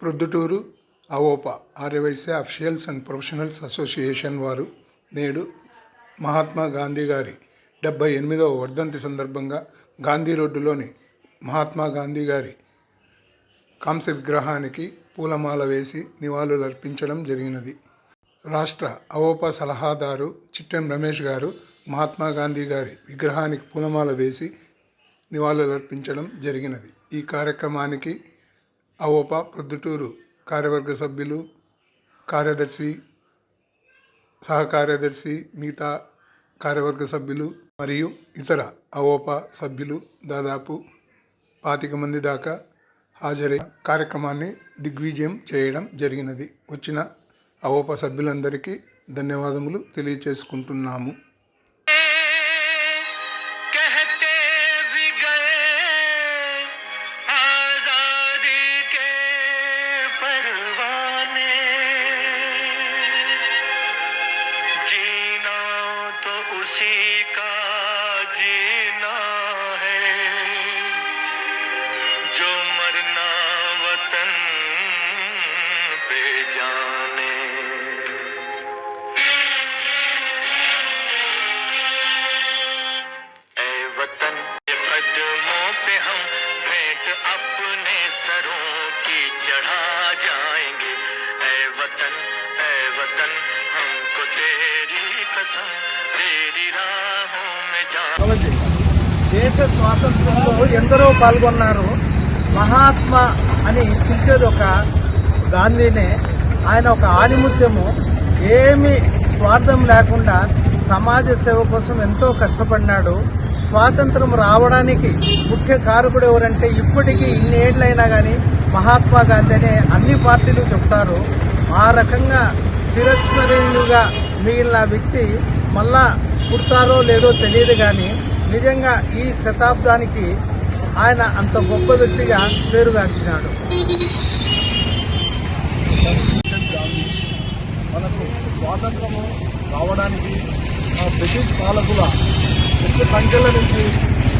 Proddatur Avopa Aryavysya officials and professionals association వారు నేడు మహాత్మా గాంధీ గారి డెబ్బై ఎనిమిదవ వర్ధంతి సందర్భంగా గాంధీ రోడ్డులోని మహాత్మా గాంధీ గారి కాంస్య విగ్రహానికి పూలమాల వేసి నివాళులు అర్పించడం జరిగినది. రాష్ట్ర అవోపా సలహాదారు చిట్టెం రమేష్ గారు మహాత్మా గాంధీ గారి విగ్రహానికి పూలమాల వేసి నివాళులర్పించడం జరిగినది. ఈ కార్యక్రమానికి అవోపా ప్రొద్దుటూరు కార్యవర్గ సభ్యులు కార్యదర్శి సహకార్యదర్శి మిగతా కార్యవర్గ సభ్యులు మరియు ఇతర అవోపా సభ్యులు దాదాపు పాతిక మంది దాకా హాజరై కార్యక్రమాన్ని దిగ్విజయం చేయడం జరిగినది వచ్చిన అవోపా సభ్యులందరికీ ధన్యవాదములు తెలియచేసుకుంటున్నాము कहते उसी का जीना है। जो मरना वतन पे जाने। ऐ वतन कदमों पे हम भेंट अपने सरों की चढ़ा जाएँगे। ऐ वतन ऐ वतन, हमको तेरी దేశ స్వాతంత్రంలో ఎందరో పాల్గొన్నారు. మహాత్మా అని పిలిచేది ఒక గాంధీనే. ఆయన ఒక ఆధిముత్యము. ఏమి స్వార్థం లేకుండా సమాజ సేవ కోసం ఎంతో కష్టపడినాడు. స్వాతంత్రం రావడానికి ముఖ్య కారకుడు ఎవరంటే ఇప్పటికీ ఇన్ని ఏళ్ళైనా కానీ మహాత్మా గాంధీ అనే అన్ని పార్టీలు చెప్తారు. ఆ రకంగా చిరస్మరణీయుగా మిగిలిన వ్యక్తి మళ్ళా పుడతారో లేదో తెలియదు కానీ నిజంగా ఈ శతాబ్దానికి ఆయన అంత గొప్ప వ్యక్తిగా పేరుగాంచినాడు మనకు స్వాతంత్రము రావడానికి బ్రిటిష్ పాలకుల పెద్ద సంఖ్యల నుంచి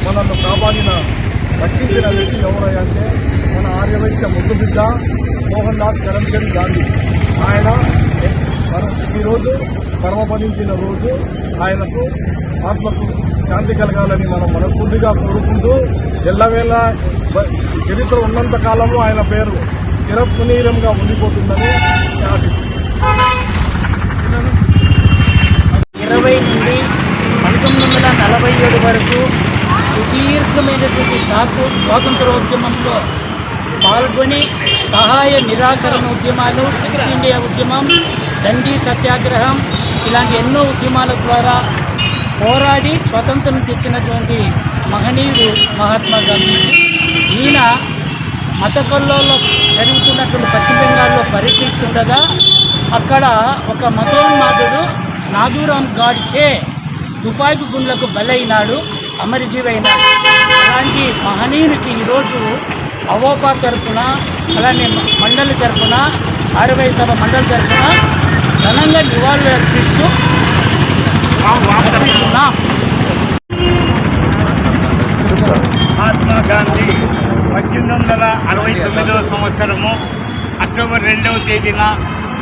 మనల్ని కాపాడిన రక్షించిన వ్యక్తి ఎవరంటే మన ఆర్యవైశ్య ముద్దు బిడ్డ మోహన్ దాస్ కరమ్చంద్ గాంధీ. ఆయన మనం ఈరోజు పరమపదించిన రోజు ఆయనకు ఆత్మకు శాంతి కలగాలని మనం మనస్ఫూర్తిగా కోరుకుంటూ ఎల్లవేళ చరిత్ర ఉన్నంత కాలము ఆయన పేరు చిరపునీరంగా ఉండిపోతుందని ఇరవై నుండి పంతొమ్మిది వందల నలభై ఏడు వరకు సుదీర్ఘమైనటువంటి సాకు స్వాతంత్రోద్యమంలో పాల్గొని సహాయ నిరాకరణ ఉద్యమాలు ఇండియా ఉద్యమం దండి సత్యాగ్రహం ఇలాంటి ఎన్నో ఉద్యమాల ద్వారా పోరాడి స్వతంత్రం తెచ్చినటువంటి మహనీయుడు మహాత్మా గాంధీ. ఈయన మత కల్లోలో జరుగుతున్నటువంటి పశ్చిమ బెంగాల్లో పర్యటిస్తుండగా అక్కడ ఒక మతోన్మాదుడు నాదూరాం గాడ్సే తుపాకి గుండ్లకు బలైనాడు అమరజీవైనాడు. అలాంటి మహనీయునికి ఈరోజు అవోపా తరపున అలానే మండలి తరపున అరవై సభ మండలి తరపున ఘనంగా నివాళులు అర్పిస్తూ మహాత్మా గాంధీ పద్దెనిమిది వందల అరవై తొమ్మిదవ సంవత్సరము అక్టోబర్ రెండవ తేదీన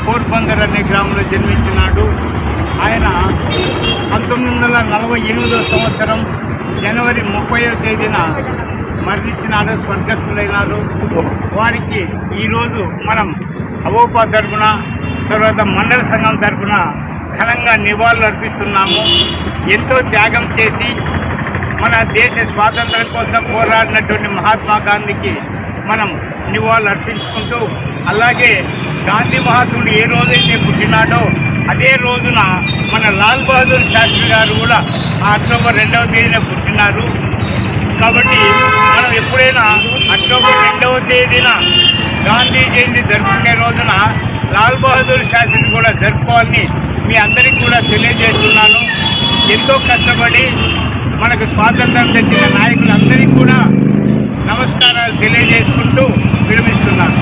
పోర్బందర్ అనే గ్రామంలో జన్మించినాడు. ఆయన పంతొమ్మిది వందల నలభై ఎనిమిదవ సంవత్సరం జనవరి ముప్పైవ తేదీన మరణించినాడు స్వర్గస్థులైనారు వారికి ఈరోజు మనం అవోపా తరఫున తర్వాత మండల సంఘం తరపున ఘనంగా నివాళులు అర్పిస్తున్నాము. ఎంతో త్యాగం చేసి మన దేశ స్వాతంత్రం కోసం పోరాడినటువంటి మహాత్మా గాంధీకి మనం నివాళులు అర్పించుకుంటూ అలాగే గాంధీ మహాత్ముడు ఏ రోజైతే పుట్టినాడో అదే రోజున మన లాల్ బహదూర్ శాస్త్రి గారు కూడా అక్టోబర్ రెండవ తేదీన పుట్టినారు. కాబట్టి మనం ఎప్పుడైనా అక్టోబర్ రెండవ తేదీన గాంధీ జయంతి జరుపుకునే రోజున లాల్ బహదూర్ శాస్త్రిని కూడా జరుపుకోవాలని మీ అందరికీ కూడా తెలియజేస్తున్నాను. ఎంతో కష్టపడి మనకు స్వాతంత్రం తెచ్చిన నాయకులందరికీ కూడా నమస్కారాలు తెలియజేసుకుంటూ విరమిస్తున్నాను.